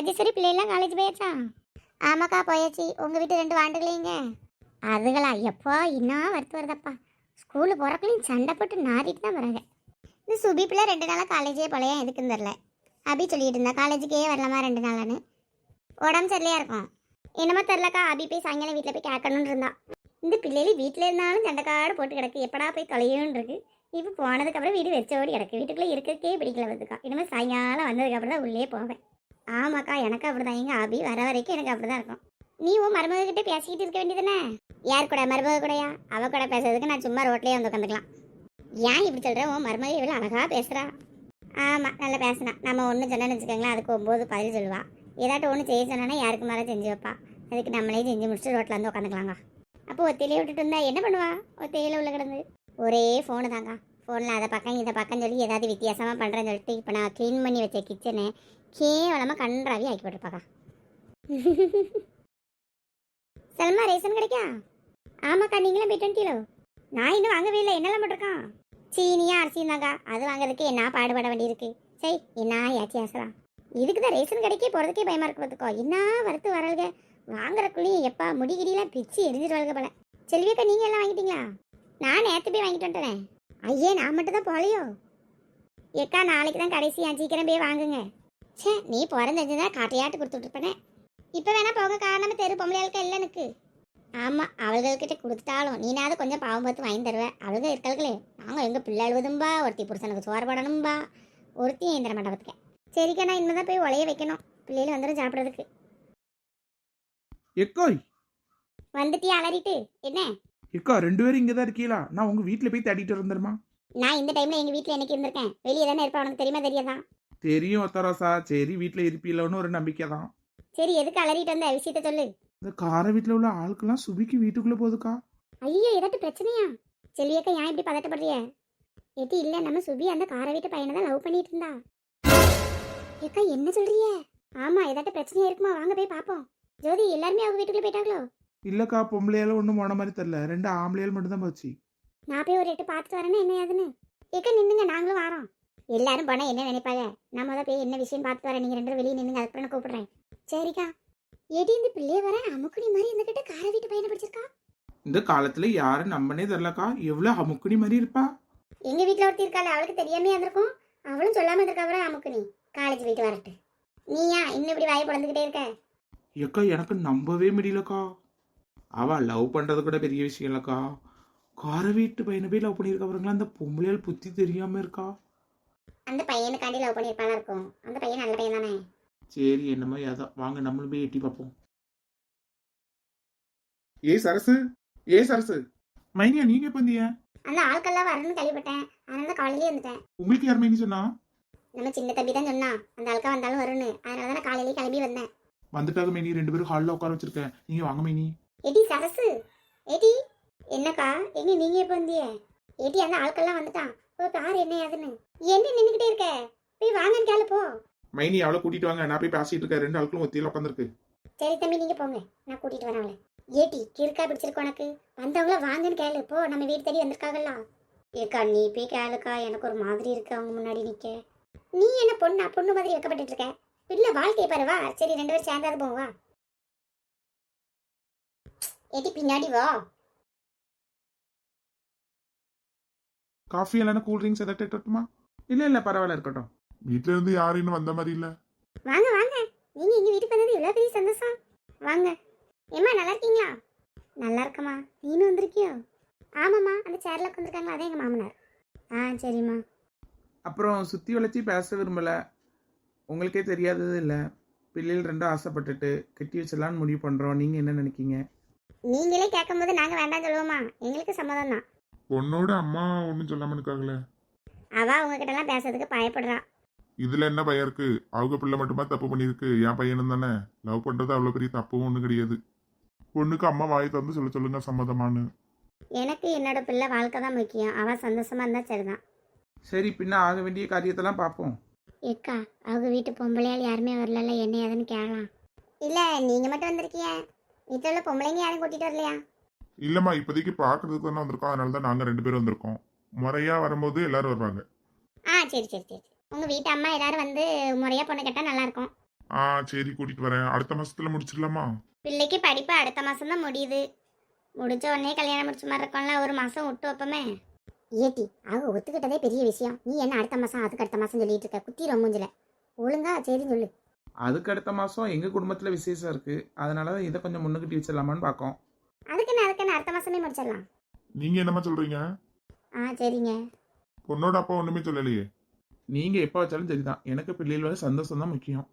ராஜேஸ்வரி பிள்ளைலாம் காலேஜ் போயாச்சா? ஆமாக்கா போயாச்சு. உங்கள் வீட்டு ரெண்டு வாண்டுகளைங்க அதுகளா? எப்போ இன்னும் வருத்து வருதப்பா ஸ்கூலு போகிறக்குள்ளையும் சண்டை போட்டு நாரிட்டு தான் வராங்க. இந்த சுபி பிள்ளை ரெண்டு நாளாக காலேஜே போலையா? எதுக்குன்னு தெரில அபி சொல்லிட்டு இருந்தா காலேஜுக்கே வரலாமா ரெண்டு நாளான்னு உடம்பு சரியில்லையா இருக்கும்? என்னமோ தெரிலக்கா அபி போய் சாயங்காலம் வீட்டில் போய் கேட்கணும்னு இருந்தா. இந்த பிள்ளைகள் வீட்டில் இருந்தாலும் சண்டைக்காடு போட்டு கிடக்கு. எப்படா போய் தொலையும்னு இருக்கு. இப்போ போனதுக்கப்புறம் வீடு வெறிச்சோடி கிடக்கு. வீட்டுக்குள்ளே இருக்கறதுக்கே பிடிக்கல வந்துக்கா இனிமேல் சாயங்காலம் வந்ததுக்கப்புறம் தான் உள்ளே போவேன். ஆமாக்கா எனக்கு அப்படிதான். எங்க அபி வர வரைக்கும் எனக்கு அப்படிதான் இருக்கும். நீ உன் மருமக கிட்ட பேசிக்கிட்டு இருக்க வேண்டியதுதானே? யார் கூட மருமக கூடயா? அவ கூட பேசுறதுக்கு நான் சும்மா ரோட்லயே வந்து உட்காந்துக்கலாம். ஏன் இப்படி சொல்ற? உன் மருமக இவ்வளோ அழகா பேசுறா. ஆமா நல்லா பேசினா. நம்ம ஒன்று சொன்னேன்னு வச்சுக்கோங்களேன் அதுக்கு ஒம்பது பதில் சொல்லுவா. ஏதாட்டும் ஒன்று செய்ய சொன்னா யாருக்கு மேலே செஞ்சு வைப்பா? அதுக்கு நம்மளே செஞ்சு முடிச்சுட்டு ரோட்டில் வந்து உட்காந்துக்கலாங்க அப்போ ஒத்தையிலே விட்டுட்டு இருந்தா என்ன பண்ணுவா? ஒத்தையில உள்ள கிடந்து. ஒரே ஃபோனு தாங்க ஃபோனில் அதை பக்கம் இதை பக்கம் சொல்லி ஏதாவது வித்தியாசமாக பண்ணுறேன்னு சொல்லிட்டு இப்போ நான் க்ளீன் பண்ணி வச்ச கிச்சனை கேவலமாக கன்றாவி ஆக்கி போட்டிருப்பாக்கா. செல்மா ரேஷன் கிடைக்கா? ஆமாக்கா நீங்களும் போயிட்டு வந்துட்டீங்களோ நான் இன்னும் வாங்கவே இல்லை என்னெல்லாம் போட்டிருக்கான்? சீனியா அரிசியும் தாங்க அது வாங்குறதுக்கு என்ன பாடுபட வேண்டியிருக்கு? சரி என்ன ஏச்சி ஆசலாம் இதுக்கு தான் ரேஷன் கிடைக்க போகிறதுக்கே பயமாக இருக்கு பார்த்துக்கோ. என்ன வரத்து வரல்க வாங்குறக்குள்ளேயும் எப்பா முடிகிடிலாம் பிச்சு எரிஞ்சிருவாளுக போல. செல்வியக்கா நீங்கள் எல்லாம் வாங்கிட்டீங்களா? நான் நேற்று போய் வாங்கிட்டு வந்துட்டேன். ஐயே நான் மட்டும் தான் போகலையோ? ஏக்கா நாளைக்கு தான் கடைசியா சீக்கிரம் போய் வாங்குங்க. ச்சே நீ பிறந்ததுன்னா காட்டையாட்டு கொடுத்துட்ருப்பனே. இப்போ வேணா போக காரணமே தெரு பொம்பளையாளுக்கு இல்லை எனக்கு. ஆமாம் அவள்கள்கிட்ட கொடுத்துட்டாலும் நீனாவது கொஞ்சம் பாவம் பார்த்து வாங்கி தருவேன் அவளுக இருக்காளுகளே. நாங்கள் எங்கள் பிள்ளை அழுவதும்பா ஒருத்தி புருஷனுக்கு சோறு போடணும்பா. ஒருத்தையும் ஏந்திர மாட்டேன் சரிக்கா நான் இனிமே தான் போய் உலைய வைக்கணும். பிள்ளைகள் வந்துடும் சாப்பிட்றதுக்கு. எக்கோய் வந்துட்டியா அலறிட்டு? என்ன? எக்கா ரெண்டு பேரும் இங்கே தான் இருக்கீங்களா நான் உங்கள் வீட்டில் போய் தேடிட்டு இருந்துருமா நான் இந்த டைமில் எங்கள் வீட்டில் என்னைக்கு இருந்திருக்கேன்? வெளியே தானே இருப்பேன் உனக்கு தெரியுமா தெரியாதா? தெரியும் ஒத்தரோசா சரி வீட்டில் இருப்பீங்களோன்னு ஒரு நம்பிக்கை தான் சரி எதுக்கு அலறிட்டு வந்த? விஷயத்த சொல்லு. இந்த கார வீட்டில் உள்ள ஆளுக்கெல்லாம் சுபிக்கு வீட்டுக்குள்ளே போகுதுக்கா. ஐயோ ஏதாட்டும் பிரச்சனையா? செல்வியக்கா ஏன் இப்படி பதட்டப்படுறிய? எது இல்ல நம்ம சுபி அந்த கார வீட்டு பையனை தான் லவ் பண்ணிட்டு இருந்தா. ஏக்கா என்ன சொல்றிய? ஆமா ஏதாட்டும் பிரச்சனையா இருக்குமா? வாங்க போய் பாப்போம். ஜோதி எல்லாருமே அவங்க வீட்டுக்குள்ள போயிட்டாங்களோ? இல்லைக்கா பொம்பளையால ஒன்றும் போன மாதிரி தெரில ரெண்டு ஆம்பளையால் மட்டும் தான் போச்சு. நான் போய் ஒரு எட்டு பார்த்துட்டு வரேன்னா என்ன ஏதுன்னு? ஏக்கா நின்னுங்க நாங்களும் வரோம். எல்லாரும் போனா என்ன நினைப்பாங்க? நான் முத போய் என்ன விஷயம் பார்த்துட்டு வரேன்? நீங்க ரெண்டு வெளியே நின்னுங்க அதுக்கப்புறம் கூப்பிடுறேன். சரிக்கா. ஏடி இந்த பிள்ளைய வர அமுக்குடி மாதிரி இருந்துகிட்டு கார வீட்டு பையனை பிடிச்சிருக்கா? இந்த காலத்தில் யாரும் நம்பனே தெரிலக்கா. எவ்வளோ அமுக்குனி மாதிரி இருப்பா. எங்க வீட்ல ஒருத்தி இருக்காள் அவளுக்கு தெரியாமே இருந்திருக்கும். அவளும் சொல்லாம நமக்கு நீ காலேஜ் போயிட்டு வரட்டு. நீயா? இன்னும் இப்படி வாயை பிறந்துகிட்டே இருக்க. எக்கா எனக்கு நம்பவே முடியலக்கா. அவ லவ் பண்ணுறது கூட பெரிய விஷயம் இல்லைக்கா. கார வீட்டு பையனை போய் லவ் பண்ணியிருக்க பாருங்களா அந்த பொம்பளையால் புத்தி தெரியாமல் இருக்கா. அந்த பையனுக்காண்டி லவ் பண்ணியிருப்பாளா இருக்கும் அந்த பையன் நல்ல பையன் தானே? சரி என்னமோ அதான். வாங்க நம்மளும் போய் எட்டி பார்ப்போம். ஏ சரசு. ஏ சரசு. மைனியா நீங்க எப்ப வந்தீங்க? அந்த ஆட்கள்லாம் வரணும்னு கேள்விப்பட்டேன். அதனால தான் காலையிலேயே வந்துட்டேன். உங்களுக்கு யார் மைனி சொன்னா? நம்ம சின்ன தம்பி தான் சொன்னா அந்த ஆளுக்கா வந்தாலும் வரும்னு. அதனால தான் நான் காலையிலேயே கிளம்பி வந்தேன். வந்துட்டாங்க மைனி. ரெண்டு பேரும் ஹாலில் உட்கார வச்சிருக்கேன். நீங்க வாங்க மைனி. ஏடி சரசு. ஏடி என்னக்கா? எங்க நீங்க எப்போ வந்திய ஏடி அந்த ஆட்கள்லாம் வந்துட்டான். போய் பாரு என்ன ஏதுன்னு என்ன நின்றுக்கிட்டே இருக்க? போய் வாங்கன்னு கேளு போ. மைனி அவளை கூட்டிட்டு வாங்க. நான் போய் பேசிட்டு இருக்கேன். ரெண்டு ஆட்களும் ஒத்தியில் உட்காந்துருக்கு. சரி தம்பி நீங்க போங்க. நான் கூட்டிட்டு வரேன் அவளை. ஏட்டி கிறுக்கா பிடிச்சிருக்கு உனக்கு? வந்தவங்கள வாங்கன்னு கேளு போ. நம்ம வீடு தேடி வந்திருக்காங்கல்ல ஏக்கா நீ போய் கேளுக்கா. எனக்கு ஒரு மாதிரி இருக்கு அவங்க முன்னாடி நிக்க. நீ என்ன பொண்ணா? பொண்ணு மாதிரி வைக்கப்பட்டு இருக்க. பிள்ளை வாழ்க்கையை பாரு வா. சரி ரெண்டு பேரும் சேர்ந்தாது போவா ஏட்டி பின்னாடி வா. காஃபி இல்லைன்னா கூல் ட்ரிங்க்ஸ் எதாவது எடுத்துட்டுமா இல்ல இல்ல பரவாயில்ல இருக்கட்டும். வீட்ல இருந்து யாரும் இன்னும் வந்த மாதிரி இல்ல. வாங்க வாங்க. நீங்க எங்க வீட்டுக்கு வந்தது எவ்வளவு பெரிய சந்தோஷம்? வாங்க. ஏம்மா நல்லா இருக்கீங்களா? நல்லா இருக்கம்மா. நீனும் வந்திருக்கியோ? ஆமாம்மா அந்த சேர்ல உட்காந்துருக்காங்களா அதே எங்க மாமனார். ஆ சரிம்மா. அப்புறம் சுத்தி வளைச்சி பேச விரும்பல. உங்களுக்கே தெரியாதது இல்ல. பிள்ளைகள் ரெண்டும் ஆசைப்பட்டுட்டு கட்டி வச்சிடலான்னு முடிவு பண்றோம். நீங்க என்ன நினைக்கீங்க? நீங்களே கேட்கும்போது நாங்க வேண்டாம் சொல்லுவோமா எங்களுக்கு சம்மதம் தான் பொண்ணோட அம்மா ஒன்றும் சொல்லாம இருக்காங்களே? அவ உங்ககிட்ட எல்லாம் பேசுறதுக்கு பயப்படுறா இதுல என்ன பையன் இருக்கு? அவங்க பிள்ளை மட்டுமா தப்பு பண்ணியிருக்கு? என் பையனும் தானே? லவ் பண்றது அவ்வளவு பெரிய தப்பும் ஒன்றும் கிடையாது. பொண்ணுக்கு அம்மா வாய் தந்து சொல்ல சொல்லுங்க சம்மதமானு எனக்கு என்னோட பிள்ளை வாழ்க்கை தான் முக்கியம். அவ சந்தோஷமா இருந்தா சரிதான். சரி பின்ன ஆக வேண்டிய காரியத்தெல்லாம் பார்ப்போம். ஏக்கா அவங்க வீட்டு பொம்பளையால் யாருமே வரல என்ன ஏதுன்னு கேளலாம் இல்ல நீங்க மட்டும் வந்திருக்கீங்க வீட்டில் உள்ள பொம்பளைங்க யாரும் கூட்டிட்டு வரலையா? இல்லம்மா இப்போதைக்கு பார்க்கறதுக்கு தானே வந்திருக்கோம். அதனால தான் நாங்க ரெண்டு பேரும் வந்திருக்கோம். முறையா வரும்போது எல்லாரும் வருவாங்க. ஆ சரி சரி சரி. உங்க வீட்டு அம்மா எல்லாரும் வந்து முறையா பொண்ணு கேட்டா நல்லா இருக்கும். ஆ சரி கூட்டிட்டு வரேன். அடுத்த மாசத்துல முடிச்சிடலாமா? பிள்ளைக்கு படிப்பு அடுத்த மாதம் தான் முடியுது. முடிச்ச உடனே கல்யாணம் முடிச்ச மாதிரி இருக்கோம்ல ஒரு மாதம் விட்டு வைப்போமே. ஏட்டி அவங்க ஒத்துக்கிட்டதே பெரிய விஷயம். நீ என்ன அடுத்த மாதம் அதுக்கு அடுத்த மாதம் சொல்லிட்டு இருக்க? குத்தி ரொம்பஞ்சில ஒழுங்கா சரி சொல்லு. அதுக்கு அடுத்த மாதம் எங்கள் குடும்பத்தில் விசேஷம் இருக்குது அதனால தான் இதை கொஞ்சம் முன்னுக்கிட்டி வச்சிடலாமான்னு பார்க்கோம். மாதமே முடிச்சிடலாம். நீங்க என்னம்மா சொல்றீங்க? ஆ சரிங்க. பொண்ணோட அப்பா ஒண்ணுமே சொல்லலையே. நீங்கள் எப்போ வச்சாலும் சரிதான். எனக்கு பிள்ளைகள் வந்து சந்தோஷம் தான் முக்கியம்.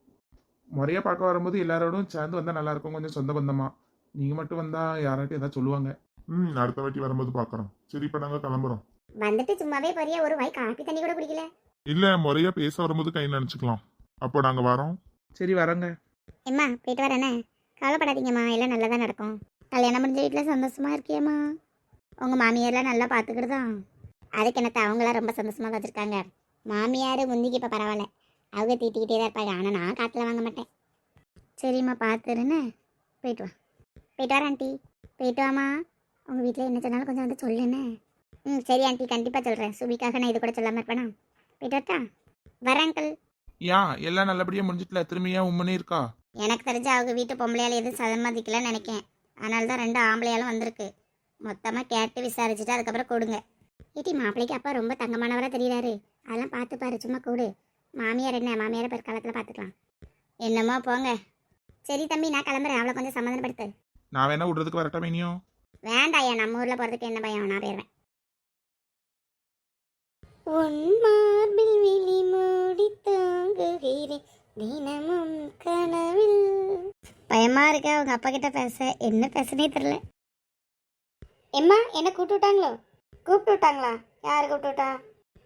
முறையாக பார்க்க வரும்போது எல்லாரோடும் சேர்ந்து வந்தால் நல்லாயிருக்கும் கொஞ்சம் சொந்த பந்தமாக நீங்கள் மட்டும் வந்தால் யாராட்டும் ஏதாவது சொல்லுவாங்க. ம் அடுத்த வாட்டி வரும்போது பாக்குறோம் சரி இப்ப நாங்க கிளம்புறோம். வந்துட்டு சும்மாவே பெரிய ஒரு வாய் காப்பி தண்ணி கூட குடிக்கல. இல்ல முறையா பேச வரும்போது கை நினைச்சுக்கலாம். அப்போ நாங்க வரோம். சரி வரேங்க. எம்மா போயிட்டு வரேனே? கவலைப்படாதீங்கம்மா. எல்லாம் நல்லா தான் நடக்கும். கல்யாணம் முடிஞ்ச வீட்டில் சந்தோஷமா இருக்கியம்மா? உங்கள் மாமியார்லாம் நல்லா பார்த்துக்கிட்டுதான் அதுக்கு என்னத்த அவங்களாம் ரொம்ப சந்தோஷமாக வச்சுருக்காங்க மாமியார் முந்திக்கு இப்போ பரவாயில்ல. அவங்க தீட்டிக்கிட்டே தான் இருப்பாங்க. ஆனால் நான் காட்டில் வாங்க மாட்டேன். சரிம்மா பார்த்துருன்னு போயிட்டு வா. போயிட்டு வரேன் ஆண்டி. போயிட்டு வாம்மா. உங்கள் வீட்டில் என்ன சொன்னாலும் கொஞ்சம் வந்து சொல்லுன்னு. ம் சரி ஆண்டி. கண்டிப்பாக சொல்கிறேன் சுபிக்காக நான் இது கூட சொல்லாமல் இருப்பேனா? போயிட்டு வரட்டா? வரேன் அங்கிள். ஏன் எல்லாம் நல்லபடியாக முடிஞ்சிட்டல. திரும்பி ஏன் உம்மனே இருக்கா? எனக்கு தெரிஞ்சு அவங்க வீட்டு பொம்பளையால் எதுவும் சம்மதிக்கலன்னு நினைக்கேன். அதனால தான் ரெண்டு ஆம்பளையாலும் வந்திருக்கு. மொத்தமாக கேட்டு விசாரிச்சுட்டு அதுக்கப்புறம் கொடுங்க. ஏட்டி மாப்பிள்ளைக்கு அப்பா ரொம்ப தங்கமானவராக தெரியுறாரு. அதெல்லாம் பார்த்து பாரு சும்மா கூடு. மாமியார் என்ன மாமியாரை பிற்காலத்தில் பார்த்துக்கலாம். என்னமோ போங்க. சரி தம்பி நான் கிளம்புறேன். அவளை கொஞ்சம் சமாதானப்படுத்து. நான் வேணா விடுறதுக்கு வரட்டா மீனியும்? வேண்டாயா நம்ம ஊரில் போகிறதுக்கு என்ன பயம்? நான் போயிடுவேன். உன் மார்பில் விழி மூடி தூங்குகிறேன். தினமும் கனவில் பயமா இருக்க அவங்க அப்பா கிட்ட பேச. என்ன பேசனே தெரியல. எம்மா என்ன கூப்பிட்டு விட்டாங்களோ? கூப்பிட்டு விட்டாங்களா? யார் கூப்பிட்டு விட்டா?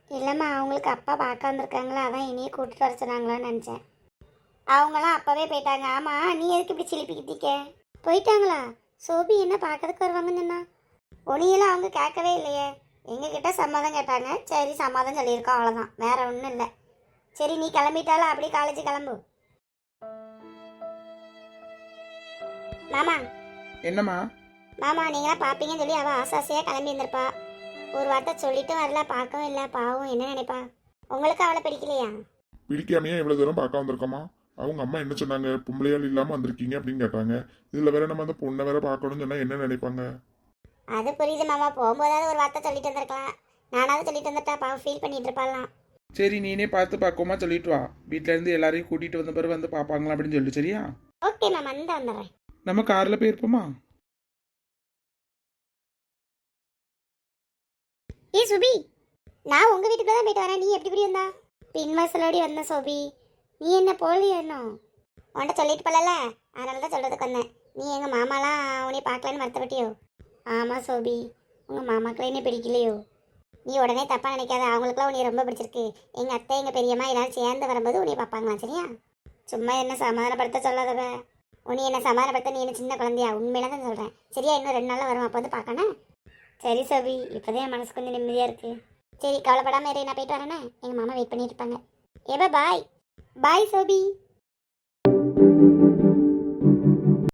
இல்லைம்மா அவங்களுக்கு அப்பா பார்க்க வந்திருக்காங்களா? அதான் இனியே கூப்பிட்டு வர சொன்னாங்களான்னு நினச்சேன். அவங்களாம் அப்பவே போயிட்டாங்க. ஆமாம் நீ எதுக்கு இப்படி சிலிப்பிக்கிட்டீங்க போயிட்டாங்களா? சோபி என்ன பார்க்கறதுக்கு வருவாங்கன்னு சொன்னா? ஒனியெல்லாம் அவங்க கேட்கவே இல்லையே. எங்ககிட்ட சம்மதம் கேட்டாங்க. சரி சம்மதம் சொல்லியிருக்கோம் அவ்வளோதான் வேற ஒன்றும் இல்லை. சரி நீ கிளம்பிட்டாலும் அப்படியே காலேஜ் கிளம்பு. மாமா. என்னம்மா? மாமா நீங்களாம் பார்ப்பீங்கன்னு சொல்லி அவள் ஆசாசையாக கிளம்பி வந்திருப்பா. ஒரு வார்த்தை சொல்லிட்டு வரல பார்க்கவும் இல்லை பாவம் என்ன நினைப்பா? உங்களுக்கு அவளை பிடிக்கலையா? பிடிக்காமையே இவ்வளவு தூரம் பார்க்க வந்திருக்கோமா? அவங்க அம்மா என்ன சொன்னாங்க? பொம்பளையால் இல்லாம வந்திருக்கீங்க அப்படின்னு கேட்டாங்க. இதுல வேற நம்ம அந்த பொண்ணை வேற பார்க்கணும்னு சொன்னா என்ன நினைப்பாங்க? அது புரியுது மாமா. போகும்போதாவது ஒரு வார்த்தை சொல்லிட்டு வந்திருக்கலாம். நானாவது சொல்லிட்டு வந்துட்டா பாவம் ஃபீல் பண்ணிட்டு இருப்பாளாம். சரி நீனே பார்த்து பார்க்கோமா சொல்லிட்டு வா. வீட்ல இருந்து எல்லாரையும் கூட்டிட்டு வந்த பிறகு வந்து பார்ப்பாங்களா அப்படின்னு சொல்லிட்டு சரியா? ஓகே மாமா இந்த வந்துடுறேன். நம்ம காரில் போயிருப்போமா? ஏ சுபி. நான் உங்க வீட்டுக்கு தான் போயிட்டு வரேன். நீ எப்படி இப்படி வந்தா? பின்வாசலோடி வந்த சோபி. நீ என்ன போலி வேணும் உன்கிட்ட சொல்லிட்டு போலல. அதனால தான் சொல்றதுக்கு வந்தேன். நீ எங்க மாமாலாம் உன்னை பார்க்கலன்னு வருத்தப்பட்டியோ? ஆமா சோபி. உங்க மாமாக்கெல்லாம் என்ன பிடிக்கலையோ? நீ உடனே தப்பா நினைக்காத. அவங்களுக்குலாம் உன்னை ரொம்ப பிடிச்சிருக்கு. எங்க அத்தை எங்க பெரியம்மா எல்லாரும் சேர்ந்து வரும்போது உன்னை பார்ப்பாங்களா சரியா? சும்மா என்ன சமாதானப்படுத்த சொல்லாதவ. உன்னை என்ன சமாதானப்படுத்த நீ என்ன சின்ன குழந்தையா? உண்மையில தான் சொல்கிறேன் சரியா? இன்னும் ரெண்டு நாளில் வரும் அப்போ வந்து பார்க்கணும் சரி சோபி. இப்போதான் என் மனசு கொஞ்சம் நிம்மதியாக இருக்குது சரி கவலைப்படாமல் இரு. நான் போயிட்டு வரேனே? எங்கள் மாமா வெயிட் பண்ணிட்டு இருப்பாங்க. ஏபா பாய் பாய் சோபி.